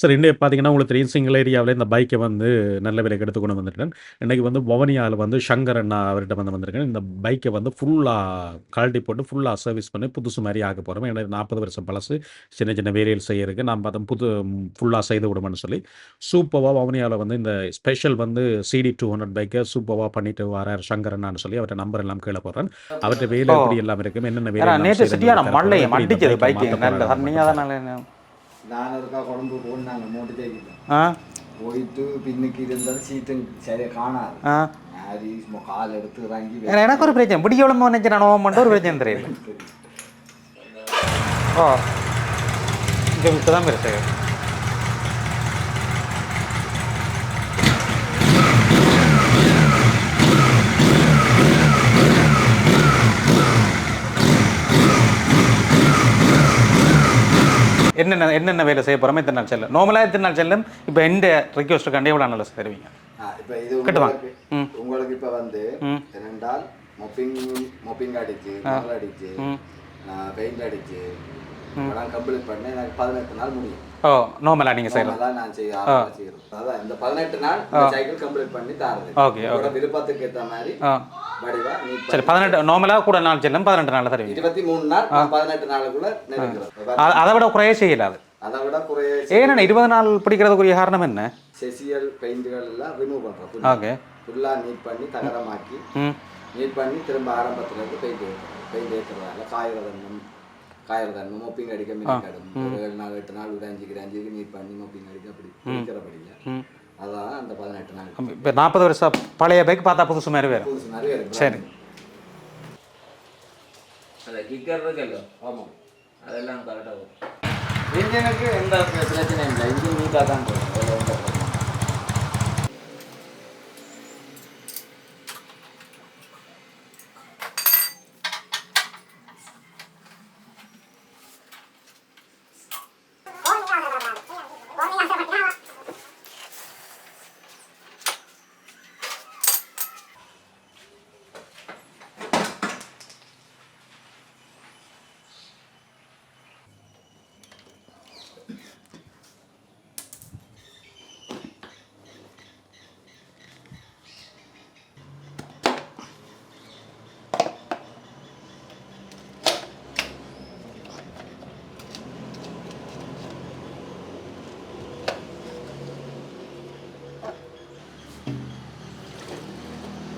Sir இன்றைய பார்த்தீங்கன்னா உங்களுக்கு தெரியும் சிங்கிள் ஏரியாவில் இந்த பைக்கை வந்து நல்ல விலைக்கு எடுத்து கொண்டு வந்துட்டேன் இன்றைக்கி வந்து பவனியாவில் வந்து சங்கர் அண்ணா அவர்கிட்ட வந்து வந்திருக்கேன் இந்த பைக்கை வந்து ஃபுல்லாக கழட்டி போட்டு ஃபுல்லாக சர்வீஸ் பண்ணி புதுசு மாதிரி ஆக்க போகிறோம் எனக்கு நாற்பது வருஷம் பழசு. சின்ன சின்ன வேரியல் செய்யறதுக்கு நான் பார்த்தோம் புது ஃபுல்லாக செய்து விடுமென்னு சொல்லி சூப்பராக பவனியாவில் வந்து இந்த ஸ்பெஷல் வந்து சிடி டூ ஹண்ட்ரட் பைக்கை சூப்பராக பண்ணிட்டு வரார் சங்கர் அண்ணான்னு சொல்லி அவர்கிட்ட நம்பர் எல்லாம் கீழே போடுறேன் அவர்கிட்ட வேலை. எப்படி எல்லாம் இருக்கும் என்னென்ன வேலை ஏன்னா நேற்று இந்த மண்டிச்சது பைக்கு நல்ல நான் இருக்கா கொழம்பு போனாங்க மூட்டை தேக்கிட்டேன் ஆ? போயிட்டு பின்னுக்கு இருந்தது சீட்டும் சரியா காணாது. ஆ. சும்மா கால் எடுத்து ஏன்னா எனக்கு ஒரு பிரச்சனை. பிடிக்க விளம்ப நினைச்சு நான் ஓமன்ட்டு ஒரு பிரச்சனை தெரியல ஓ. இங்கே இப்போ தான் பெருசு. என்னென்ன என்னென்ன வேலை செய்ய போகிறோமோ இத்தனை நாள் செல்லும். நார்மலாக இத்தனை நாள் செல்லும். இப்போ எந்த ரிக்வஸ்ட்டுக்காண்டி எவ்வளோ நாள் தருவீங்க. இப்ப இது கிட்ட வாங்க. உங்களுக்கு இப்ப வந்து. ரெண்டால் மொப்பிங் மொப்பிங் அடிச்சு அடிச்சு பெயிண்ட் அடிச்சு இதெல்லாம் கம்ப்ளீட் பண்ண எனக்கு பதினெட்டு நாள் முடியும். ஓ நார்மலாக நீங்கள் செய்யலாம். அதான் நான் செய்ய அதான் இந்த பதினெட்டு நாள் சைக்கிள் கம்ப்ளீட் பண்ணி தாருது. ஓகே உங்களோட விருப்பத்துக்கு ஏத்த மாதிரி வடிவா சரி பதினெட்டு நார்மலாக கூட நாள் செல்லும் பதினெட்டு நாளில் தருவீங்க. இருபத்தி மூணு நாள் பதினெட்டு நாளுக்குள்ள நெருங்குறோம். அ- அதை விட குறைய செய்யலாது அதை. விட குறைய ஏன்னா இருபது நாள் பிடிக்கிறதுக்குரிய காரணம் என்ன? செசியல் பெயிண்ட்கள் எல்லாம் ரிமூவ் பண்றோம் ஓகே. ஃபுல்லா நீட் பண்ணி தகரமாக்கி நீட் பண்ணி திரும்ப ஆரம்பத்துல இருந்து பெயிண்ட் பெயிண்ட் ஏற்றுறதால காயிறதன்னும் காயிறதன்னும் மொப்பிங் அடிக்க மினிக்கடும் ஒரு ஏழு நாள் எட்டு நாள் ஒரு அஞ்சுக்கு அஞ்சுக்கு நீட் பண்ணி மொப்பிங் அடிக்க அப்படி இருக்கிறபடியா ம். அதான் அந்த பதினெட்டு நாள். இப்போ நாற்பது வருஷம் பழைய பைக் பார்த்தா புதுசு மாதிரி வேறு. புதுசு நிறைய இருக்கு சரி. அந்த கிக்கர் இருக்குல்ல ஆமாம் அதெல்லாம் கரெக்டாக வரும். இன்ஜினுக்கு எந்த பிரச்சனையும் இல்லை. இன்ஜின் நீட்டாக தான் போகும்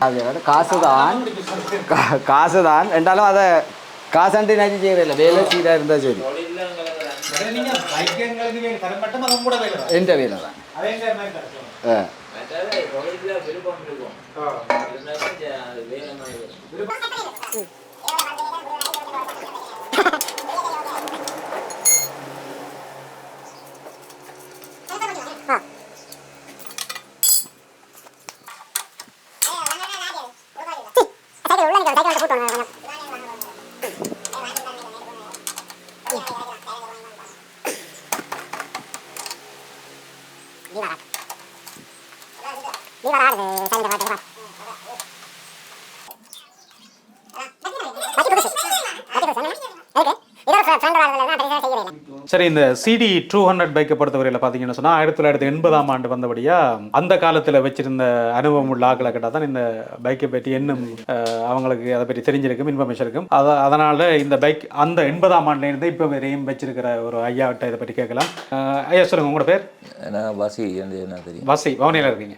அதோட காசு தான் காசு தான் ரெண்டாலும் அதை காசாண்டு நினைச்சு செய்யறதில்ல. வேலை சீராக இருந்தால் சரி. எந்த வேலை தான் ஆ மற்றது தொழிலில் விருப்பம் இருக்கும் இருந்தாலும் ஜ- அது வேலை மாதிரி வரும் சரி இந்த சிடி டூ ஹண்ட்ரட் பைக்கை பொறுத்தவரையில் பார்த்தீங்கன்னு சொன்னால் ஆயிரத்தி தொள்ளாயிரத்தி எண்பதாம் ஆண்டு வந்தபடியாக அந்த காலத்தில் வச்சிருந்த அனுபவம் உள்ள ஆக்களை கேட்டால் தான் இந்த பைக்கை பற்றி இன்னும் அஹ், அவங்களுக்கு அதை பற்றி தெரிஞ்சிருக்கும் இன்ஃபர்மேஷன் இருக்கும். அத அதனால் இந்த பைக் அந்த எண்பதாம் ஆண்டுலேருந்து இப்போ வரையும் வச்சிருக்கிற ஒரு ஐயாவிட்ட இதை பற்றி கேட்கலாம். ஐயா சொல்லுங்கள் உங்களோட பேர்? நான் வந்து என்ன தெரியும்? வசி பவனியில் இருக்கீங்க.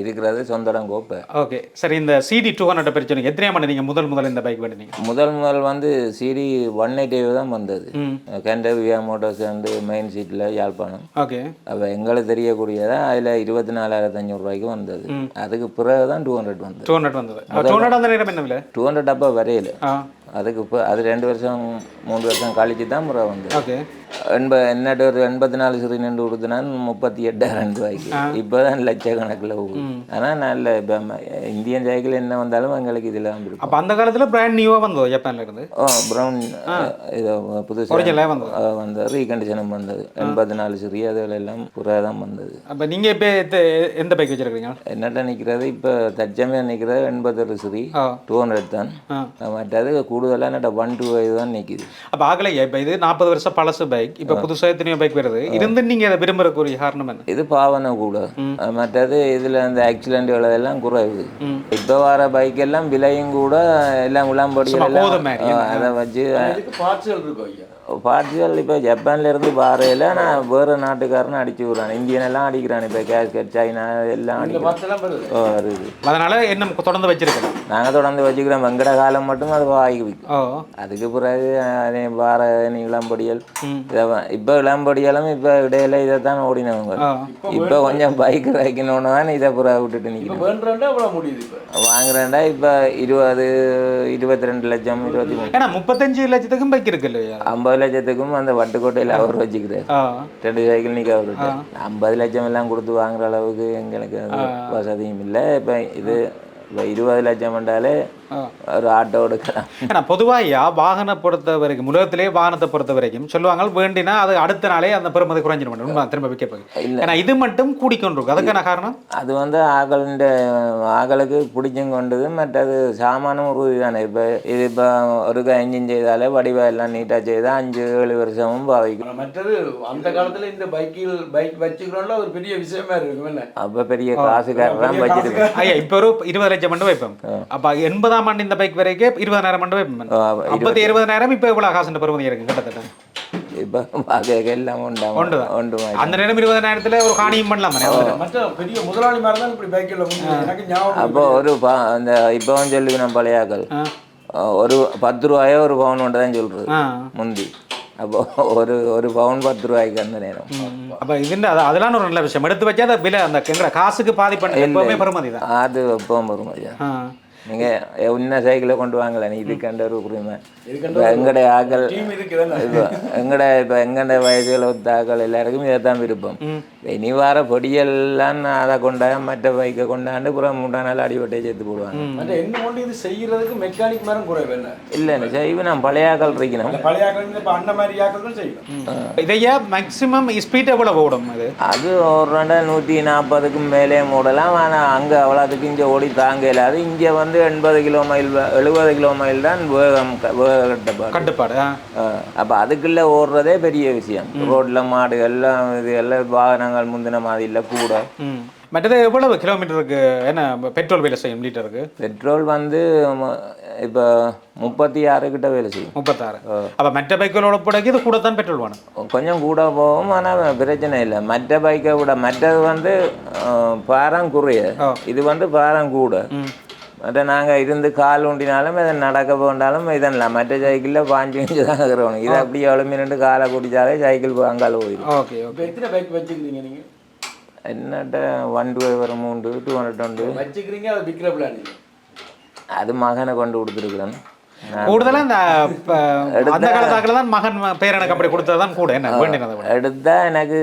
இருக்கிறது சொந்த இடம் கோப்பை. ஓகே சரி இந்த சிடி டூ ஹண்ட்ரட் பற்றி சொன்னீங்க எத்தனையாம் ஆண்டு நீங்கள் முதல் முதல் இந்த பைக் வேண்டினீங்க? முதல் முதல் வந்து சிடி ஒன் எயிட்டி தான் வந்தது. ம். கெண்டர் வியா மோட்டார்ஸ் வந்து மெயின் சீட்டில் யாழ்ப்பாணம். ஓகே. அப்போ எங்களுக்கு தெரியக்கூடியதான் அதில் இருபத்தி நாலாயிரத்தி அஞ்சூறுரூவாய்க்கு வந்தது. அதுக்கு பிறகு தான் டூ ஹண்ட்ரட் வந்தது. டூ ஹண்ட்ரட் வந்தது டூ ஹண்ட்ரட் அப்போ வரையில. அதுக்கு இப்போ அது ரெண்டு வருஷம் மூணு வருஷம் கழிச்சு தான் முறை வந்தது ஓகே. எண்ப என்னட்டு ஒரு எண்பத்தி நாலு சிறு நின்று கொடுத்தனா முப்பத்தி எட்டாயிரம் ரூபாய்க்கு இப்போ தான் லட்சக்கணக்கில் போகுது ஆனால் நல்ல இப்போ இந்தியன் சைக்கிள் என்ன வந்தாலும் எங்களுக்கு இதில் வந்துருக்கும் அப்போ அந்த காலத்தில் பிராண்ட் நியூவாக வந்தது ஜப்பான்ல இருந்து? ஓ ப்ரௌன் இது புதுசாக வந்தது? ரீகண்டிஷனும் வந்தது. எண்பத்தி நாலு சிறிய அதில் எல்லாம் புறா தான் வந்தது. அப்போ நீங்கள் இப்போ எந்த பைக் வச்சிருக்கீங்க என்னட்ட நிற்கிறது இப்போ தற்சமயம் நிற்கிறது எண்பத்தொரு சிறி டூ ஹண்ட்ரட் தான். மற்றது கூட கூடுதலாக என்னட்ட ஒன் டூ தான் நிற்கிது அப்ப ஆகலையா இப்ப இது நாற்பது வருஷம் பழசு பைக் இப்ப புதுசா எத்தனையோ பைக் வருது. இருந்து நீங்க அதை விரும்புறக்கூடிய காரணம் என்ன? இது பாவனை கூட. மற்றது இதில் இந்த ஆக்சிடென்ட் எல்லாம் குறைவு. இப்போ வர பைக் எல்லாம் விலையும் கூட எல்லாம் அஹ் அதை வச்சு பார்ட்ஸ்கள் இப்போ ஜப்பான்ல இருந்து பாறையில் நான் வேறு நாட்டுக்காரனை அடிச்சு விட்றான். இந்தியன் எல்லாம் அடிக்கிறான். இப்போ கேஸ்கட் சைனா எல்லாம் வருது. அதனால என்ன தொடர்ந்து வச்சிருக்கணும். நாங்கள் தொடர்ந்து வச்சுக்கிறோம். வெங்கட காலம் மட்டும் அது ஓ. அதுக்கு பிறகு அதே வார இளம்படியல் ம். இப்போ இளம்படியலும் இப்போ இடையில இதை தான் ஓடினவங்க. இப்போ கொஞ்சம் பைக் வைக்கணும்னு தான் இதை புறா விட்டுட்டு நிற்கணும் வாங்குறேன்டா இப்போ இருபது இருபத்தி ரெண்டு லட்சம் இருபத்தி மூணு ஏன்னா முப்பத்தஞ்சு லட்சத்துக்கும் பைக் இருக்கு இல்லையா? ஐம்பது லட்சத்துக்கும் அந்த வட்டுக்கோட்டையில் அவர் வச்சுக்கிறார். ரெண்டு சைக்கிள் நிற்க அவர்கிட்ட ஐம்பது லட்சம் எல்லாம் கொடுத்து வாங்குற அளவுக்கு எங்களுக்கு அது வசதியும் இல்லை. இப்போ இது இப்போ இருபது லட்சம் பண்ணாலே ஒரு ஆட்டோ எடுக்கலாம் ஏன்னா பொதுவாக வாகன பொறுத்த வரைக்கும் உலகத்திலே வாகனத்தை பொறுத்த வரைக்கும் சொல்லுவாங்க வேண்டினா அது அடுத்த நாளே அந்த பெருமதி குறைஞ்சிட மாட்டோம் திரும்ப விற்க போய். ஏன்னா இது மட்டும் கூடிக்கொண்டிருக்கும் அதுக்கான காரணம்? அது வந்து ஆகலுண்ட ஆகலுக்கு பிடிச்சும் கொண்டது மற்றது சாமானும் உறுதி தானே இப்போ இது இப்போ ஒரு என்ஜின் செய்தாலே வடிவா எல்லாம் நீட்டாக செய்தால் அஞ்சு ஏழு வருஷமும் பாவிக்கும். மற்றது அந்த காலத்துல இந்த பைக்கில் பைக் வச்சுக்கிறோம்ல ஒரு பெரிய விஷயமா இருக்கும் என்ன? அப்போ பெரிய காசுக்காரர் தான் வச்சிருக்கேன் ஐயா இப்போ ஒரு இருபது லட்சம் மட்டும் வைப்போம். அப்ப எண்பதாம் ஆண்டு இந்த பைக் வரைக்கும் இருபதாயிரம் வைப்போம் ஐம்பத்தி இருபதாயிரம் இப்போ எவ்வளவு காசு பெருமதி இருக்கு கிட்டத்தட்ட. இப்போ அந்த நேரம் இருபதாயிரத்துல ஒரு காணியும் பண்ணலாம் அப்போ ஒரு அந்த இப்போவும் சொல்லுவேன் பழையாக்கள். ஆ. ஒரு பத்து ரூபாயோ ஒரு பவுன் ஒன்று தான் சொல்கிறது ஆ. முந்தி. அப்போ ஒரு ஒரு பவுன் பத்து ரூபாய்க்கு அந்த நேரம். அப்ப இதுன்ற அது அதெல்லாம் ஒரு நல்ல விஷயம். எடுத்து வச்சா அந்த விலை அந்த காசுக்கு பாதி பண்ண எப்பவுமே பெருமதி தான் அது எப்பவும். நீங்கள் உன்ன சைக்கிளை கொண்டு வாங்கல? நீ இதுக்கண்ட ஒரு உரிமை. இப்போ எங்கடைய ஆக்கள் இப்போ எங்கட இப்போ எங்கட வயசுல ஒத்த ஆக்கள் எல்லாருக்கும் இதைத்தான் விருப்பம். இனி வார பொடியெல்லாம் அதை கொண்டாய மற்ற பைக்கை கொண்டாண்டு புறம் மூன்றா நாள் அடிபட்டே சேர்த்து போடுவாங்க. என்ன கொண்டு இது செய்யறதுக்கு மெக்கானிக் மரம் குறைவு இல்லை இல்லை செய்வு நான் பழைய ஆக்கள் இருக்கணும். பழைய ஆக்கள் இப்போ அண்ணன் மாதிரி ஆக்கள் தான் செய்யணும் இதையா மேக்ஸிமம் ஸ்பீட் எவ்வளவு ஓடும் இது அது ஒரு ரெண்டா நூற்றி நாற்பதுக்கும் மேலே மூடலாம். ஆனால் அங்கே அவ்வளோத்துக்கு இங்கே ஓடி தாங்க இல்லாது இங்கே வந்து எண்பது கிலோ மைல் எழுபது கிலோ மைல் தான் வேகம் வேக கட்டுப்பாடு. கட்டுப்பாடு. அப்போ அதுக்குள்ளே ஓடுறதே பெரிய விஷயம். ரோட்டில் மாடு எல்லாம் இது எல்லாம் வாகனங்கள் முந்தின மாதிரி இல்லை கூட. மற்றது எவ்வளவு கிலோமீட்டருக்கு என்ன பெட்ரோல் விலை செய்யும் லிட்டருக்கு பெட்ரோல் வந்து இப்போ முப்பத்தி ஆறு கிட்ட வேலை செய்யும். முப்பத்தாறு. அப்ப மற்ற பைக்குகளோட ஒப்படைக்கு இது கூட தான் பெட்ரோல் வேணும். கொஞ்சம் கூட போகும் ஆனால் பிரச்சனை இல்லை. மற்ற பைக்கை விட மற்றது வந்து பாரம் குறைய. இது வந்து பாரம் கூட. மற்ற நாங்கள் இருந்து கால் ஊண்டினாலும் இதை நடக்க போண்டாலும் இதெல்லாம் மற்ற சைக்கிளில் பாஞ்சு இஞ்சு தான் இருக்கிறோம் இது அப்படியே எவ்வளோ ரெண்டு காலை குடிச்சாலே சைக்கிள் அங்கால போயிடும் ஓகே ஓகே எத்தனை பைக் வச்சுக்கிறீங்க நீங்கள் என்னட்ட ஒன் டூ வரும் மூன்று டூ ஹண்ட்ரட் உண்டு. வச்சுக்கிறீங்க அதை விற்கிற பிளான் அது மகனை கொண்டு கொடுத்துருக்குறேன். நான் கூடுதலா இந்த காலத்தாக்கில் தான் மகன் பேரனுக்கு அப்படி கொடுத்தது தான் கூட. என்ன வேண்டினதை விட எடுத்தா எனக்கு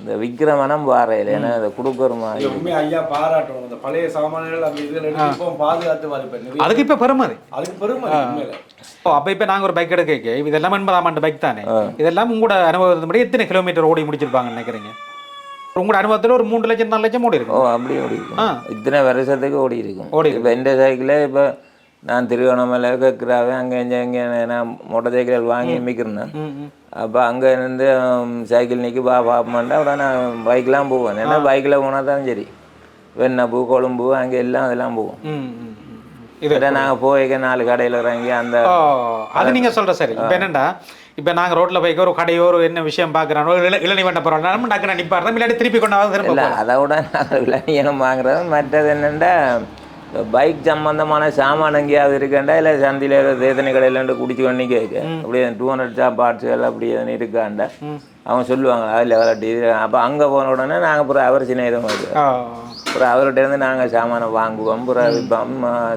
இந்த விற்கிற மனம் பாறையில் ஏன்னா அதை கொடுக்குற மாதிரி உண்மையாக ஐயா பாராட்டணும் அந்த பழைய சாமான்கள் அந்த இதில் இப்போ பாதுகாத்து அதுக்கு இப்ப பெருமதி அதுக்கு பெருமை உண்மையில. ஓ அப்ப இப்ப நாங்க ஒரு பைக் எடுக்க இதெல்லாம் எண்பதாம் ஆண்டு பைக் தானே. இதெல்லாம் உங்களோட அனுபவத்தின்படி எத்தனை கிலோமீட்டர் ஓடி முடிச்சிருப்பாங்கன்னு நினைக்கிறீங்க? உங்களோட அனுபவத்துல ஒரு மூன்று லட்சம் நாலு லட்சம் ஓடி ஓ இருக்கும் அப்படி ஓடி இருக்கும். இத்தனை வருஷத்துக்கு ஓடி இருக்கும் ஓடி இப்போ இந்த சைக்கிளே இப்போ நான் திருவண்ணாமலை கேட்குறாவே அங்கே இங்கே இங்கே நான் மோட்டர் சைக்கிள் வாங்கி மிக்கிறேன் ம், ம். அப்போ அங்கே இருந்து சைக்கிள் நிற்கி பா பார்ப்போம்னா அப்புறம் நான் பைக்லாம் போவேன். ஏன்னா பைக்கில் போனால் தான் சரி. வெண்ணப்பூ கொழும்பு அங்கே எல்லாம் அதெல்லாம் போவோம். இது நாங்கள் போய்க்க நாலு கடையில் இறங்கி அந்த அது நீங்க சொல்ற சரி. இப்ப என்னண்டா? இப்ப நாங்க ரோட்ல போய்க்க ஒரு கடையோ ஒரு என்ன விஷயம் இள இளநீ வேண்ட போறோம் நம்ம டக்குனு நிப்பாடுறோம் இல்லாட்டி திருப்பி கொண்டாவது இல்லை அதை விட நாங்கள் விளையாடம் வாங்குறது. மற்றது என்னென்னா பைக் சம்பந்தமான சாமான் எங்கேயாவது இருக்கேன்டா இல்லை சந்தியில் ஏதோ தேத்தனை கடையிலேருந்து குடிச்சு கொண்டு கேட்க அப்படியே டூ ஹண்ட்ரட் ஜா பார்ட்ஸுகள் அப்படி எதுவும் இருக்காண்டா? அவங்க சொல்லுவாங்க அதில் விளாட்டி அப்போ அங்கே போன உடனே நாங்கள் அப்புறம் அவர் சின்ன ஓ அப்புறம் அவர்கிட்ட இருந்து நாங்கள் சாமானை வாங்குவோம். அப்புறம்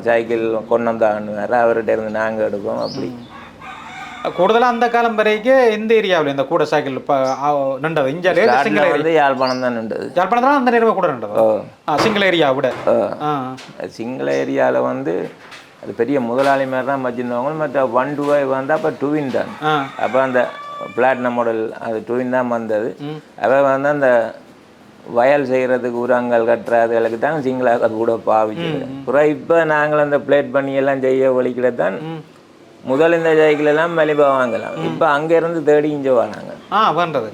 சைக்கிள் கொண்டு வந்தாங்கன்னு வேறு அவர்கிட்ட இருந்து நாங்கள் எடுப்போம். அப்படி. கூடுதலா அந்த காலம் வரைக்கும் எந்த ஏரியாவில் இந்த கூட சைக்கிள் நின்றது. இஞ்சாலே சிங்கிள் வந்து யாழ்ப்பாணம் தான் நின்றது. யாழ்ப்பாணத்துல அந்த நேரமே கூட நின்றது. சிங்கிள் ஏரியா விட. சிங்கள ஏரியாவில் வந்து அது பெரிய முதலாளி மாதிரி தான் வச்சுருந்தவங்க மற்ற ஒன் டூவாய் வந்து அப்போ டூவின் தான். அப்போ அந்த பிளாட்டினம் மாடல் அது டூவின் தான் வந்தது. அவ வந்து அந்த வயல் செய்கிறதுக்கு உரங்கள் கட்டுறதுகளுக்கு தான் சிங்களாக கூட பாவிச்சது அப்புறம் இப்போ நாங்கள் அந்த பிளேட் பண்ணி எல்லாம் செய்ய ஒழிக்கிறது தான் முதல் இந்த சைக்கிள் எல்லாம் மலிபா வாங்கலாம். இப்போ அங்கேருந்து தேடி இங்கே வராங்க. ஆ வேண்டது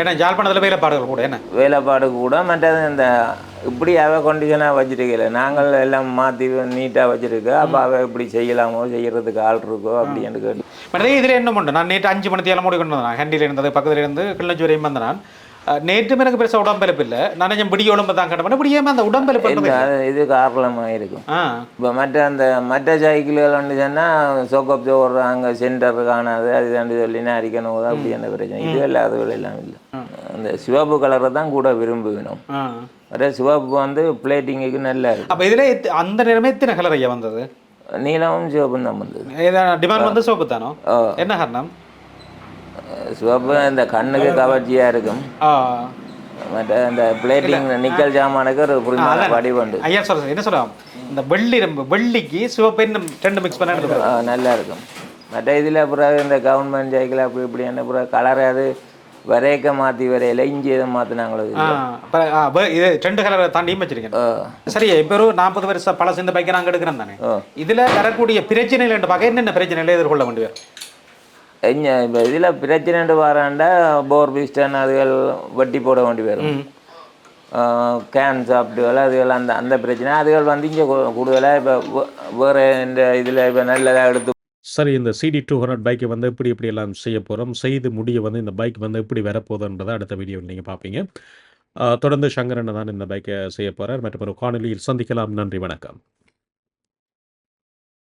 ஏன்னா ஜாழ்ப்பாணத்தில் வேலைப்பாடுகள் கூட என்ன? வேலைப்பாடு கூட மற்றது இந்த இப்படி அவ கண்டிஷனாக வச்சிருக்கல. நாங்கள் எல்லாம் மாற்றி நீட்டாக வச்சிருக்க. அப்போ அவ இப்படி செய்யலாமோ செய்யறதுக்கு ஆள் இருக்கோ அப்படின்னு கேட்டு. மற்ற இதில் என்ன பண்ணும் நான் நேற்று அஞ்சு மணி தேலம் மூடி கொண்டு வந்தேன்? ஹேண்டில் இருந்தது பக்கத்தில் இருந்து கிள்ளஞ்சு வரையும் வந்தேன்? நேற்றும் எனக்கு பெருசாக உடம்பெலுப்பு இல்லை நான் கொஞ்சம் பிடி உடம்பு தான் கட்டணும் இப்படி ஏமா அந்த உடம்பெலுப்பு இது காரணமாக இருக்கும் இப்போ மற்ற அந்த மற்ற சைக்கிள்கள் வந்து சொன்னால் சோக்கப் அங்கே சென்டர் காணாது அது தாண்டி சொல்லினா அரிக்கணும் அப்படி அந்த பிரச்சனை இது எல்லாம் அது எல்லாம் இல்லை. அந்த சிவப்பு கலரை தான் கூட விரும்புவினோம் அதே சிவப்பு வந்து பிளேட்டிங்குக்கு நல்லா இருக்கு அப்போ இதில் அந்த நேரமே எத்தனை கலர் ஐயா வந்தது? நீலமும் சிவப்பும் தான் வந்தது. டிமாண்ட் வந்து சோப்பு தானோ. என்ன காரணம்? சிவப்பு இந்த கண்ணுக்கு கவர்ச்சியாக இருக்கும். மற்ற இந்த பிளேட்டிங் நிக்கல் ஜாமானுக்கு ஒரு புரிமான வடிவண்டு. ஐயா சொல்ல என்ன சொல்லலாம் இந்த வெள்ளி ரொம்ப வெள்ளிக்கு சிவப்பு ரெண்டு மிக்ஸ் பண்ண நல்லா இருக்கும். மற்ற இதில் பிறகு இந்த கவர்மெண்ட் சைக்கிள் அப்படி இப்படி என்ன பிறகு கலர் அது வரையக்க மாற்றி வரையில இஞ்சி எதை மாற்றினாங்களோ ஆ அப்ப- ஆ, வெ- இது ரெண்டு கலரை தாண்டியும் வச்சிருக்கேன். சரி இப்போ ஒரு நாற்பது வருஷம் பழசு இந்த பைக்கை நாங்கள் எடுக்கிறோம் தானே. இதுல வரக்கூடிய பிரச்சனைகள் என்று பார்க்க என்னென்ன பிரச்சனைகளை எதிர்கொள்ள வேண்டிய எங்க இப்போ இதில் பிரச்சனைண்டு வராண்டா போர் பிஸ்டன் அதுகள் வட்டி போட வேண்டி வரும். கேன் சாப்பிட்டுகள் அதுகள் அந்த அந்த பிரச்சனை. அதுகள் வந்து இங்கே கூடுதலாக இப்போ வேறு இந்த இதில் இப்போ நல்லதாக எடுத்து சரி இந்த சிடி டூ ஹண்ட்ரட் பைக்கை வந்து எப்படி எப்படி எல்லாம் செய்ய போகிறோம் செய்து முடிய வந்து இந்த பைக் வந்து எப்படி வரப்போகுதுன்றதை அடுத்த வீடியோவில் நீங்கள் பார்ப்பீங்க. தொடர்ந்து சங்கரன் தான் இந்த பைக்கை செய்ய போகிறார் மற்றும் ஒரு காணொலியில் சந்திக்கலாம். நன்றி வணக்கம்.